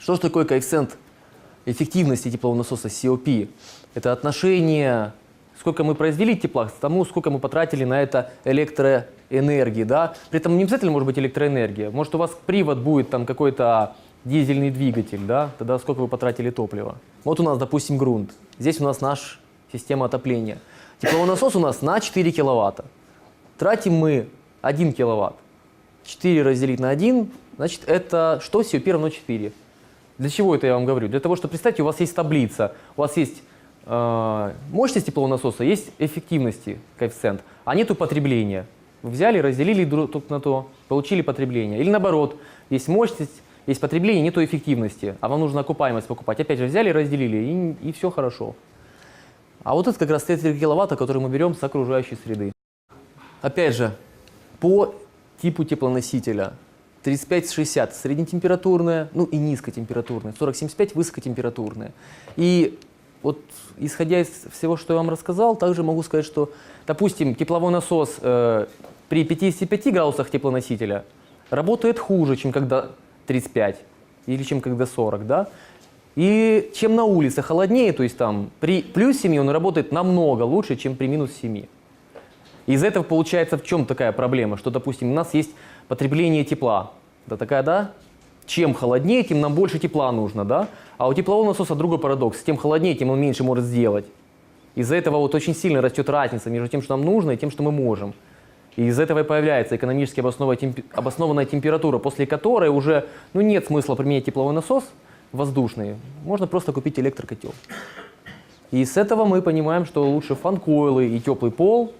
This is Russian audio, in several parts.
Что же такое коэффициент эффективности теплового насоса COP? Это отношение, сколько мы произвели тепла к тому, сколько мы потратили на это электроэнергии. Да? При этом не обязательно может быть электроэнергия. Может у вас привод будет там какой-то дизельный двигатель, да? тогда сколько вы потратили топлива. Вот у нас, допустим, грунт. Здесь у нас наша система отопления. Тепловой насос у нас на 4 киловатта. Тратим мы 1 киловатт. 4 разделить на 1, значит, это что? COP равно 4. Для чего это я вам говорю? Для того, что, представьте, у вас есть таблица, у вас есть э, мощность теплового насоса, есть эффективности коэффициент, а нету потребления. Вы взяли, разделили друг на то, получили потребление. Или наоборот, есть мощность, есть потребление, нету эффективности, а вам нужно окупаемость покупать. Опять же, взяли, разделили, и, и все хорошо. А вот это как раз 33 киловатта, который мы берем с окружающей среды. Опять же, по типу теплоносителя 35-60 среднетемпературная, ну и низкотемпературная, 40-75 высокотемпературная. И вот исходя из всего, что я вам рассказал, также могу сказать, что, допустим, тепловой насос э, при 55 градусах теплоносителя работает хуже, чем когда 35 или чем когда 40, да? И чем на улице холоднее, то есть там при плюс 7 он работает намного лучше, чем при минус 7. Из этого получается в чем такая проблема, что, допустим, у нас есть потребление тепла. Да такая, да? Чем холоднее, тем нам больше тепла нужно, да? А у теплового насоса другой парадокс. Тем холоднее, тем он меньше может сделать. Из-за этого вот очень сильно растет разница между тем, что нам нужно, и тем, что мы можем. И из этого и появляется экономически обоснованная температура, после которой уже ну, нет смысла применять тепловой насос воздушный. Можно просто купить электрокотел. И с этого мы понимаем, что лучше фан-койлы и теплый пол,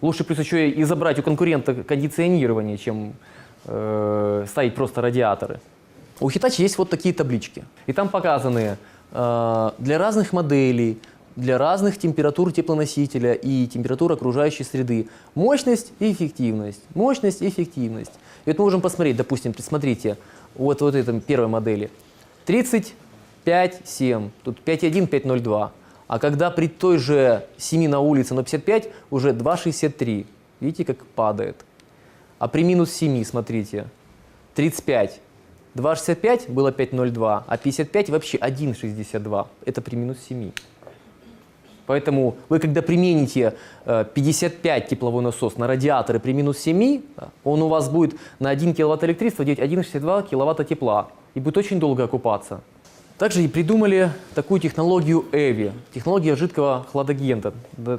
Лучше плюс еще и забрать у конкурента кондиционирование, чем э, ставить просто радиаторы. У Hitachi есть вот такие таблички. И там показаны э, для разных моделей, для разных температур теплоносителя и температур окружающей среды мощность и эффективность. Мощность и эффективность. И вот мы можем посмотреть, допустим, смотрите, вот, вот этой первой модели. 35,7, тут 5,1, 5,02. А когда при той же 7 на улице, но 55, уже 2,63. Видите, как падает. А при минус 7, смотрите, 35. 2,65 было 5,02, а 55 вообще 1,62. Это при минус 7. Поэтому вы, когда примените 55 тепловой насос на радиаторы при минус 7, он у вас будет на 1 киловатт электричества делать 1,62 киловатта тепла. И будет очень долго окупаться. Также и придумали такую технологию EVI, технология жидкого хладагента.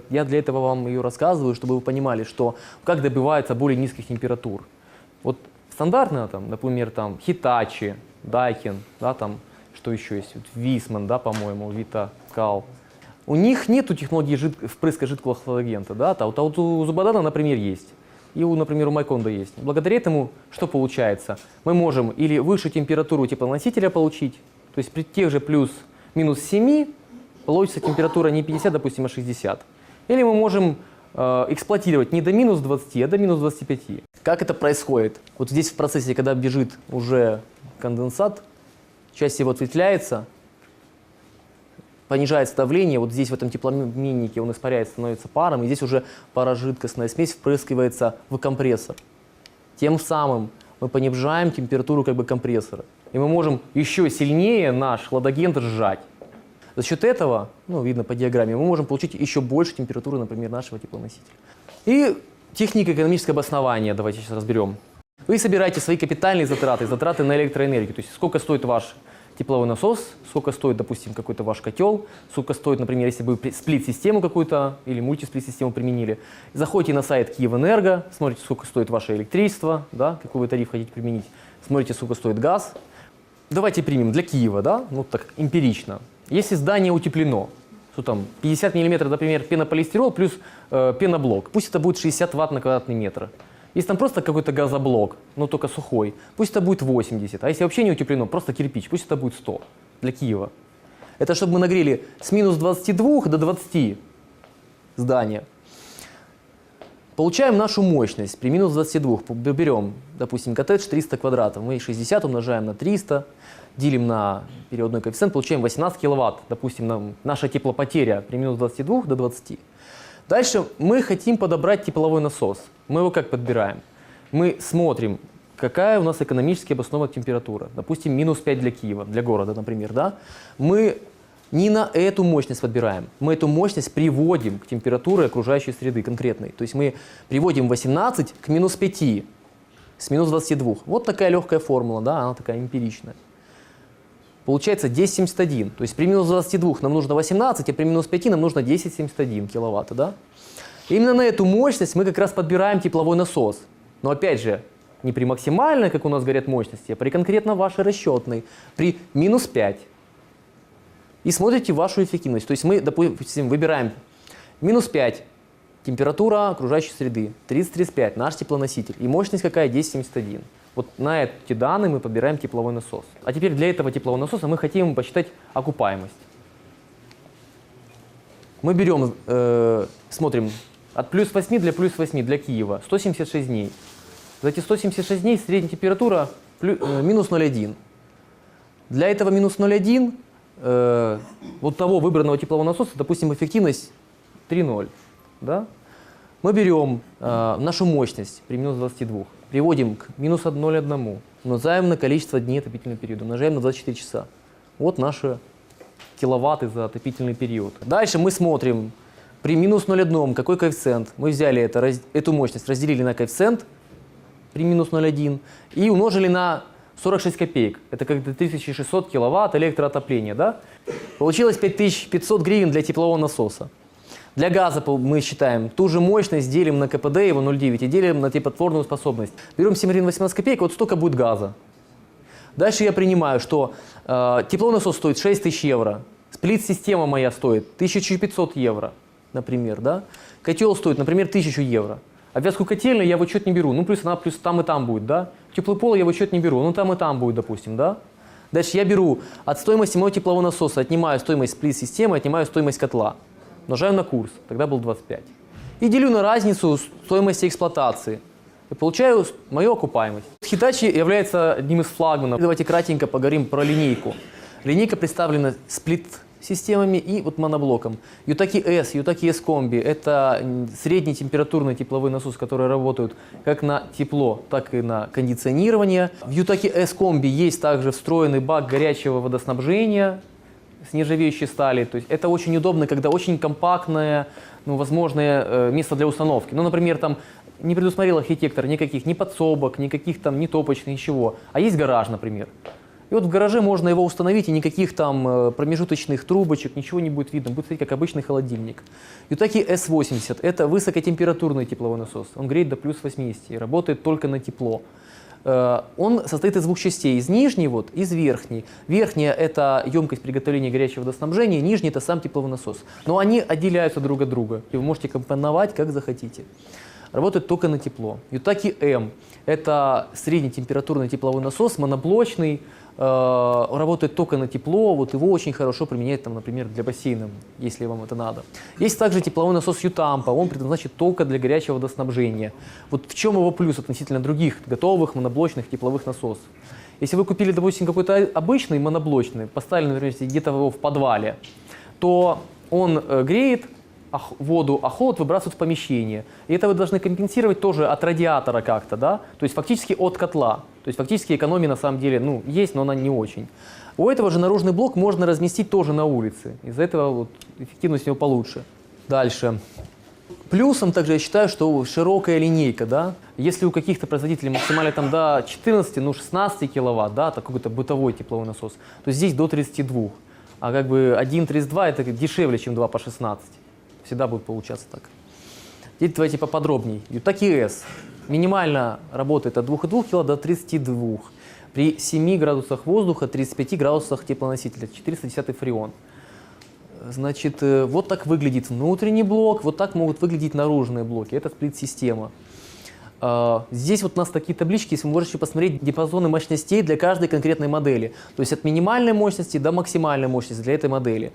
Я для этого вам ее рассказываю, чтобы вы понимали, что как добивается более низких температур. Вот стандартно, там, например, там Hitachi, Daikin, да, там, что еще есть, вот, Висман, да, по-моему, Вита, Кал. У них нет технологии жид... впрыска жидкого хладагента, да, а вот, а вот у Зубадана, например, есть. И, у, например, у Майконда есть. Благодаря этому что получается? Мы можем или выше температуру теплоносителя получить, то есть при тех же плюс-минус 7 получится температура не 50, допустим, а 60. Или мы можем э, эксплуатировать не до минус 20, а до минус 25. Как это происходит? Вот здесь в процессе, когда бежит уже конденсат, часть его ответвляется, понижается давление, вот здесь в этом теплообменнике он испаряется, становится паром, и здесь уже парожидкостная смесь впрыскивается в компрессор. Тем самым мы понижаем температуру как бы компрессора и мы можем еще сильнее наш хладагент сжать. За счет этого, ну, видно по диаграмме, мы можем получить еще больше температуры, например, нашего теплоносителя. И техника экономического обоснования, давайте сейчас разберем. Вы собираете свои капитальные затраты, затраты на электроэнергию, то есть сколько стоит ваш тепловой насос, сколько стоит, допустим, какой-то ваш котел, сколько стоит, например, если бы сплит-систему какую-то или мультисплит-систему применили. Заходите на сайт Киевэнерго, смотрите, сколько стоит ваше электричество, да, какой вы тариф хотите применить, смотрите, сколько стоит газ, давайте примем для Киева, да, ну так эмпирично. Если здание утеплено, что там 50 мм, например, пенополистирол плюс э, пеноблок, пусть это будет 60 ватт на квадратный метр. Если там просто какой-то газоблок, но только сухой, пусть это будет 80. А если вообще не утеплено, просто кирпич, пусть это будет 100 для Киева. Это чтобы мы нагрели с минус 22 до 20 здания. Получаем нашу мощность при минус 22. Берем, допустим, коттедж 300 квадратов. Мы 60 умножаем на 300, делим на периодной коэффициент, получаем 18 киловатт. Допустим, нам, наша теплопотеря при минус 22 до 20. Дальше мы хотим подобрать тепловой насос. Мы его как подбираем? Мы смотрим, какая у нас экономически обоснованная температура. Допустим, минус 5 для Киева, для города, например. Да? Мы не на эту мощность подбираем, мы эту мощность приводим к температуре окружающей среды конкретной. То есть мы приводим 18 к минус 5 с минус 22. Вот такая легкая формула, да, она такая эмпиричная. Получается 1071. То есть при минус 22 нам нужно 18, а при минус 5 нам нужно 1071 киловатт. Да? Именно на эту мощность мы как раз подбираем тепловой насос. Но опять же, не при максимальной, как у нас говорят, мощности, а при конкретно вашей расчетной, при минус 5. И смотрите вашу эффективность. То есть мы, допустим, выбираем минус 5, температура окружающей среды, 30-35, наш теплоноситель. И мощность какая? 1071. Вот на эти данные мы подбираем тепловой насос. А теперь для этого теплового насоса мы хотим посчитать окупаемость. Мы берем, э, смотрим, от плюс 8 для плюс 8 для Киева 176 дней. За эти 176 дней средняя температура плюс, э, минус 0,1. Для этого минус 0,1 э, вот того выбранного теплового насоса, допустим, эффективность 3,0. Да? Мы берем э, нашу мощность при минус 22, приводим к минус 0,1, умножаем на количество дней отопительного периода, умножаем на 24 часа. Вот наши киловатты за отопительный период. Дальше мы смотрим, при минус 0,1 какой коэффициент. Мы взяли это, раз, эту мощность, разделили на коэффициент при минус 0,1 и умножили на 46 копеек. Это как 3600 киловатт электроотопления. Да? Получилось 5500 гривен для теплового насоса. Для газа мы считаем ту же мощность, делим на КПД его 0,9 и делим на теплотворную способность. Берем 7 гривен 18 копеек, вот столько будет газа. Дальше я принимаю, что э, насос стоит 6 тысяч евро, сплит-система моя стоит 1500 евро, например, да? Котел стоит, например, 1000 евро. Обвязку котельную я в учет не беру, ну плюс она плюс там и там будет, да? Теплый пол я в учет не беру, ну там и там будет, допустим, да? Дальше я беру от стоимости моего теплового насоса, отнимаю стоимость сплит-системы, отнимаю стоимость котла умножаю на курс, тогда был 25. И делю на разницу стоимости эксплуатации. И получаю мою окупаемость. Hitachi является одним из флагманов. Давайте кратенько поговорим про линейку. Линейка представлена сплит системами и вот моноблоком. Ютаки S, Ютаки S комби – это средний температурный тепловой насос, которые работают как на тепло, так и на кондиционирование. В Ютаки S комби есть также встроенный бак горячего водоснабжения, с нержавеющей стали. То есть это очень удобно, когда очень компактное, ну, возможное э, место для установки. Ну, например, там не предусмотрел архитектор никаких ни подсобок, никаких там ни топочных, ничего. А есть гараж, например. И вот в гараже можно его установить, и никаких там э, промежуточных трубочек, ничего не будет видно. Будет стоять как обычный холодильник. Ютаки S80 – это высокотемпературный тепловой насос. Он греет до плюс 80 и работает только на тепло. Э, он состоит из двух частей, из нижней вот, из верхней. Верхняя – это емкость приготовления горячего водоснабжения, нижний – это сам тепловой насос. Но они отделяются друг от друга, и вы можете компоновать, как захотите. Работает только на тепло. Ютаки М – это среднетемпературный тепловой насос, моноблочный, Э, работает только на тепло, вот его очень хорошо применяют, там, например, для бассейна, если вам это надо. Есть также тепловой насос Ютампа, он предназначен только для горячего водоснабжения. Вот в чем его плюс относительно других готовых моноблочных тепловых насосов? Если вы купили, допустим, какой-то обычный моноблочный, поставили, например, где-то его в подвале, то он э, греет воду, а холод выбрасывают в помещение. И это вы должны компенсировать тоже от радиатора как-то, да? То есть фактически от котла. То есть фактически экономия на самом деле, ну, есть, но она не очень. У этого же наружный блок можно разместить тоже на улице. Из-за этого вот эффективность у него получше. Дальше. Плюсом также я считаю, что широкая линейка, да, если у каких-то производителей максимально там до 14, ну 16 киловатт, да, это какой-то бытовой тепловой насос, то здесь до 32. А как бы 1,32 это дешевле, чем 2 по 16. Всегда будет получаться так. Теперь давайте поподробнее. Ютаки S. Минимально работает от 2,2 кг до 32 при 7 градусах воздуха, 35 градусах теплоносителя, 410 фреон. Значит, э, вот так выглядит внутренний блок, вот так могут выглядеть наружные блоки. Это сплит-система. А, здесь вот у нас такие таблички, если вы можете посмотреть диапазоны мощностей для каждой конкретной модели. То есть от минимальной мощности до максимальной мощности для этой модели.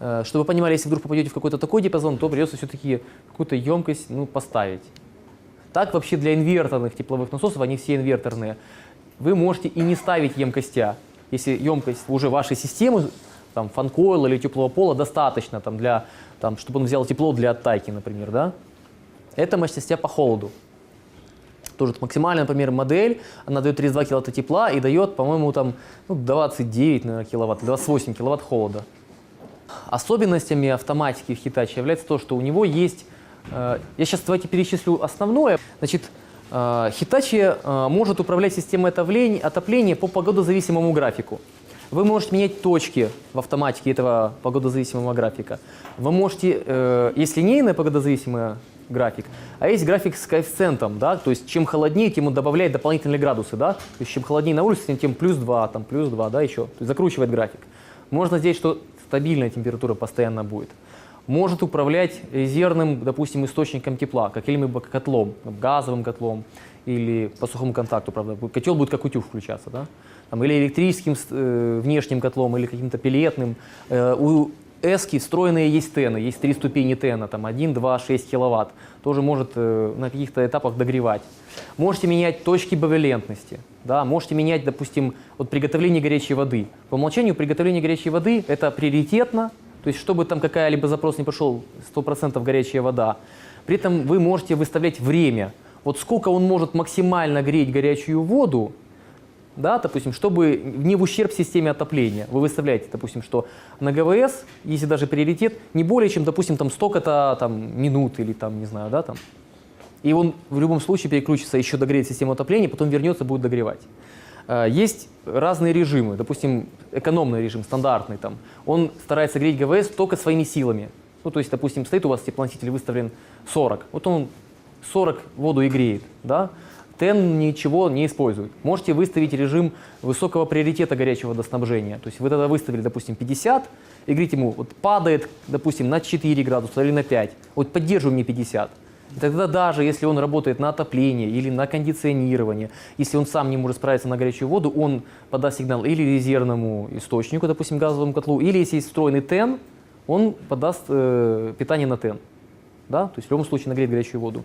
Э, чтобы вы понимали, если вдруг попадете в какой-то такой диапазон, то придется все-таки какую-то емкость ну, поставить. Так вообще для инверторных тепловых насосов, они все инверторные, вы можете и не ставить емкостя. Если емкость уже вашей системы, там, фанкойла или теплого пола достаточно, там, для, там, чтобы он взял тепло для оттайки, например, да? Это мощностя по холоду. Тоже максимальная, например, модель, она дает 32 киловатта тепла и дает, по-моему, там ну, 29 наверное, киловатт, 28 киловатт холода. Особенностями автоматики в Hitachi является то, что у него есть, э, я сейчас давайте перечислю основное, значит, э, Hitachi э, может управлять системой отопления, отопления по погодозависимому графику. Вы можете менять точки в автоматике этого погодозависимого графика. Вы можете, есть линейная погодозависимая график, а есть график с коэффициентом, да, то есть чем холоднее, тем он добавляет дополнительные градусы, да, то есть чем холоднее на улице, тем плюс 2, там плюс 2, да, еще, то есть закручивает график. Можно здесь, что стабильная температура постоянно будет. Может управлять резервным, допустим, источником тепла, каким-либо котлом, газовым котлом или по сухому контакту, правда, котел будет как утюг включаться, да, там, или электрическим э, внешним котлом, или каким-то пилетным. Э, у эски встроенные есть тены, есть три ступени тена, там 1, 2, 6 киловатт. Тоже может э, на каких-то этапах догревать. Можете менять точки бавилентности, да, можете менять, допустим, вот приготовление горячей воды. По умолчанию приготовление горячей воды это приоритетно, то есть чтобы там какая-либо запрос не пошел, 100% горячая вода. При этом вы можете выставлять время. Вот сколько он может максимально греть горячую воду, да, допустим, чтобы не в ущерб системе отопления. Вы выставляете, допустим, что на ГВС, если даже приоритет, не более чем, допустим, там столько-то там, минут или там, не знаю, да, там. И он в любом случае переключится, еще догреет систему отопления, потом вернется, будет догревать. А, есть разные режимы, допустим, экономный режим, стандартный там. Он старается греть ГВС только своими силами. Ну, то есть, допустим, стоит у вас теплоноситель выставлен 40, вот он 40 воду и греет, да, TEN ничего не использует. Можете выставить режим высокого приоритета горячего водоснабжения. То есть вы тогда выставили, допустим, 50, и говорите ему, вот падает, допустим, на 4 градуса или на 5, вот поддерживай мне 50. И тогда даже если он работает на отопление или на кондиционирование, если он сам не может справиться на горячую воду, он подаст сигнал или резервному источнику, допустим, газовому котлу, или если есть встроенный ТЭН, он подаст э, питание на ТЭН да, то есть в любом случае нагреть горячую воду.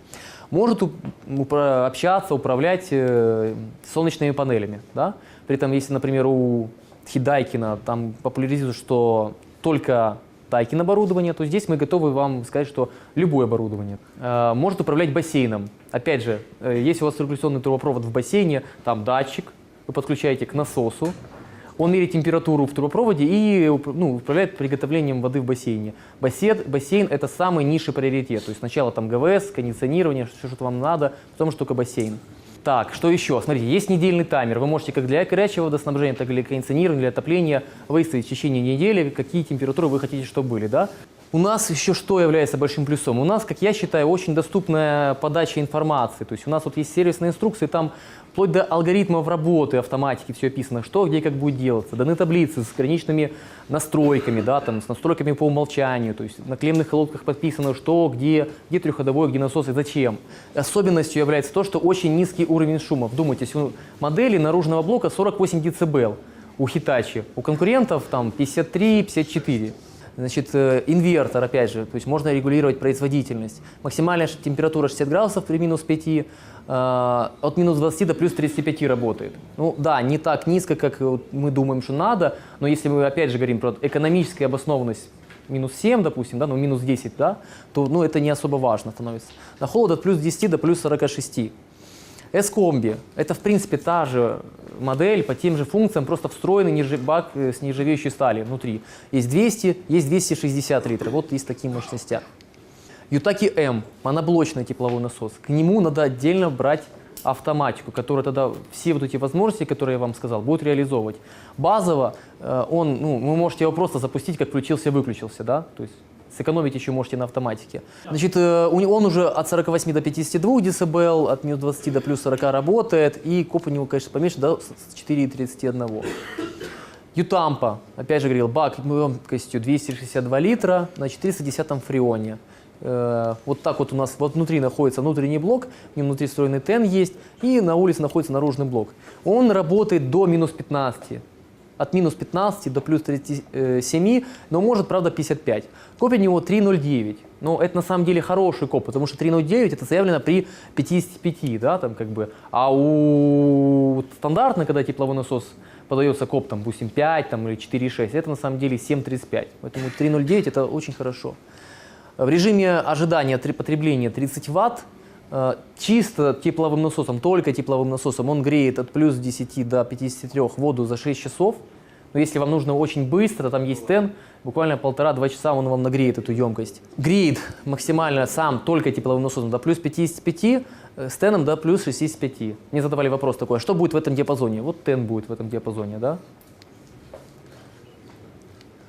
Может упра общаться, управлять э, солнечными панелями, да. При этом, если, например, у Хидайкина там популяризируют, что только Тайкин оборудование, то здесь мы готовы вам сказать, что любое оборудование. Э, может управлять бассейном. Опять же, э, если у вас циркуляционный трубопровод в бассейне, там датчик, вы подключаете к насосу, он меряет температуру в трубопроводе и ну, управляет приготовлением воды в бассейне. Бассейн, бассейн – это самый низший приоритет. То есть сначала там ГВС, кондиционирование, все, что вам надо, потом что только бассейн. Так, что еще? Смотрите, есть недельный таймер. Вы можете как для горячего водоснабжения, так и для кондиционирования, для отопления выставить в течение недели, какие температуры вы хотите, чтобы были. Да? У нас еще что является большим плюсом? У нас, как я считаю, очень доступная подача информации. То есть у нас вот есть сервисные инструкции, там вплоть до алгоритмов работы, автоматики все описано, что, где, как будет делаться. Даны таблицы с граничными настройками, да, там, с настройками по умолчанию. То есть на клемных колодках подписано, что, где, где трехходовой, где насос и зачем. Особенностью является то, что очень низкий уровень шума. Вдумайтесь, у модели наружного блока 48 дБ у Hitachi, у конкурентов там 53-54. Значит, э, инвертор, опять же, то есть можно регулировать производительность. Максимальная температура 60 градусов при минус 5, э, от минус 20 до плюс 35 работает. Ну да, не так низко, как мы думаем, что надо, но если мы опять же говорим про экономическую обоснованность минус 7, допустим, да, ну минус 10, да, то ну, это не особо важно становится. На холод от плюс 10 до плюс 46. S-комби – это, в принципе, та же модель по тем же функциям, просто встроенный нержи, бак э, с нержавеющей стали внутри. Есть 200, есть 260 литров. Вот есть такие мощности. Ютаки М – моноблочный тепловой насос. К нему надо отдельно брать автоматику, которая тогда все вот эти возможности, которые я вам сказал, будет реализовывать. Базово э, он, ну, вы можете его просто запустить, как включился-выключился, да, то есть сэкономить еще можете на автоматике. Значит, э, он уже от 48 до 52 дБ, от минус 20 до плюс 40 работает, и коп у него, конечно, поменьше, до 4,31. Ютампа, опять же говорил, бак емкостью 262 литра на 410 фреоне. Э, вот так вот у нас вот внутри находится внутренний блок, в нем внутри встроенный тен есть, и на улице находится наружный блок. Он работает до минус 15 от минус 15 до плюс 37, но может, правда, 55. Коп у него 3,09. Но это на самом деле хороший коп, потому что 3,09 это заявлено при 55, да, там как бы. А у стандартно, когда тепловой насос подается коп, там, допустим, 5 там, или 4,6, это на самом деле 7,35. Поэтому 3,09 это очень хорошо. В режиме ожидания потребления 30 Вт э, чисто тепловым насосом, только тепловым насосом, он греет от плюс 10 до 53 воду за 6 часов. Но если вам нужно очень быстро, там есть тен, буквально полтора-два часа он вам нагреет эту емкость. Греет максимально сам только тепловым насосом до плюс 55, э, с теном до плюс 65. Мне задавали вопрос такой, а что будет в этом диапазоне? Вот тен будет в этом диапазоне, да?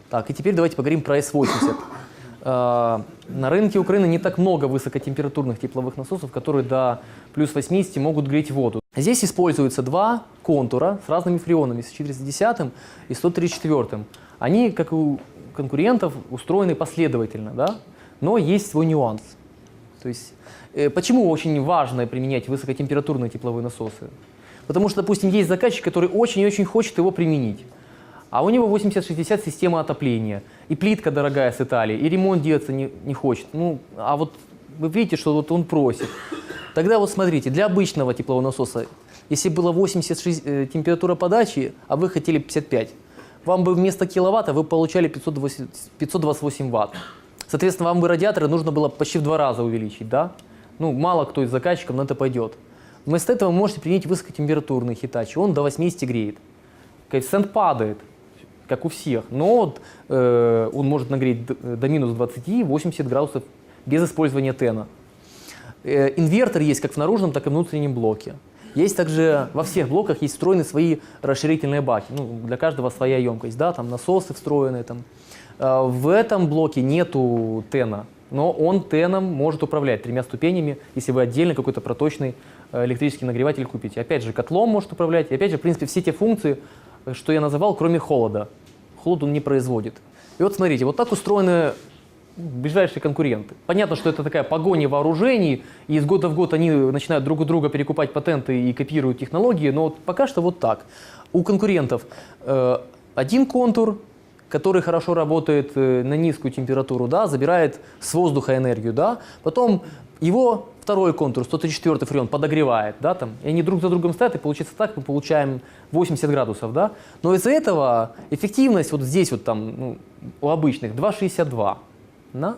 Так, и теперь давайте поговорим про S80. Э, На рынке Украины не так много высокотемпературных тепловых насосов, которые до плюс 80 могут греть воду. Здесь используются два контура с разными фреонами, с 410 и 134. Они, как и у конкурентов, устроены последовательно, да? но есть свой нюанс. То есть, э, почему очень важно применять высокотемпературные тепловые насосы? Потому что, допустим, есть заказчик, который очень и очень хочет его применить. А у него 80-60 система отопления, и плитка дорогая с Италии, и ремонт делаться не, не хочет. Ну, а вот вы видите, что вот он просит. Тогда вот смотрите, для обычного теплового насоса, если было 86 э, температура подачи, а вы хотели 55, вам бы вместо киловатта вы получали 520 528 ватт. Соответственно, вам бы радиаторы нужно было почти в два раза увеличить, да? Ну, мало кто из заказчиков на это пойдет. Вместо этого вы можете применить высокотемпературный хитачи, он до 80 греет. Коэффициент падает, как у всех, но э, он может нагреть до, до минус 20, 80 градусов без использования тена. Э, инвертор есть как в наружном, так и внутреннем блоке. Есть также во всех блоках есть встроены свои расширительные баки. Ну, для каждого своя емкость, да, там насосы встроены. Там. Э, В этом блоке нету тена, но он теном может управлять тремя ступенями, если вы отдельно какой-то проточный э, электрический нагреватель купите. Опять же, котлом может управлять. И опять же, в принципе, все те функции, э, что я называл, кроме холода. Холод он не производит. И вот смотрите, вот так устроены ближайшие конкуренты. Понятно, что это такая погоня вооружений, и из года в год они начинают друг у друга перекупать патенты и копируют технологии, но вот пока что вот так. У конкурентов э, один контур, который хорошо работает э, на низкую температуру, да, забирает с воздуха энергию, да, потом его второй контур, 134 фреон, подогревает, да, там, и они друг за другом стоят, и получается так, мы получаем 80 градусов, да, но из-за этого эффективность вот здесь вот там, ну, у обычных 2,62, да,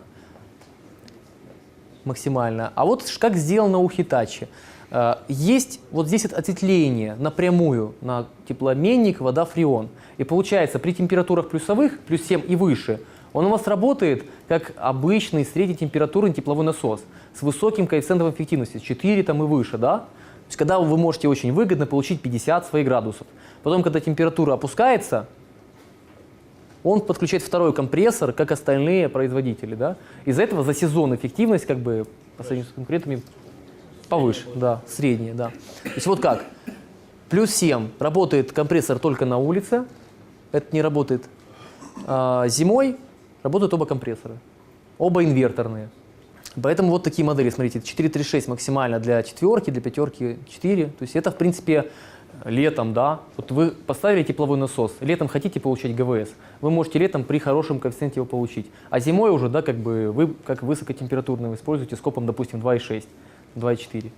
максимально. А вот как сделано у Хитачи. Э, Есть вот здесь ответвление напрямую на теплообменник вода фреон. И получается при температурах плюсовых, плюс 7 и выше, он у вас работает как обычный среднетемпературный тепловой насос с высоким коэффициентом эффективности, 4 там и выше, да? То есть когда вы можете очень выгодно получить 50 своих градусов. Потом, когда температура опускается, он подключает второй компрессор, как остальные производители, да. Из-за этого за сезон эффективность, как бы, по сравнению с конкурентами, повыше, да, средняя, да. То есть вот как, плюс 7 работает компрессор только на улице, это не работает. А зимой работают оба компрессора, оба инверторные. Поэтому вот такие модели, смотрите, 436 максимально для четверки, для пятерки 4. То есть это, в принципе, летом, да. Вот вы поставили тепловой насос, летом хотите получать ГВС, вы можете летом при хорошем коэффициенте его получить. А зимой уже, да, как бы вы как высокотемпературный вы используете скопом, допустим, 2,6, 2,4.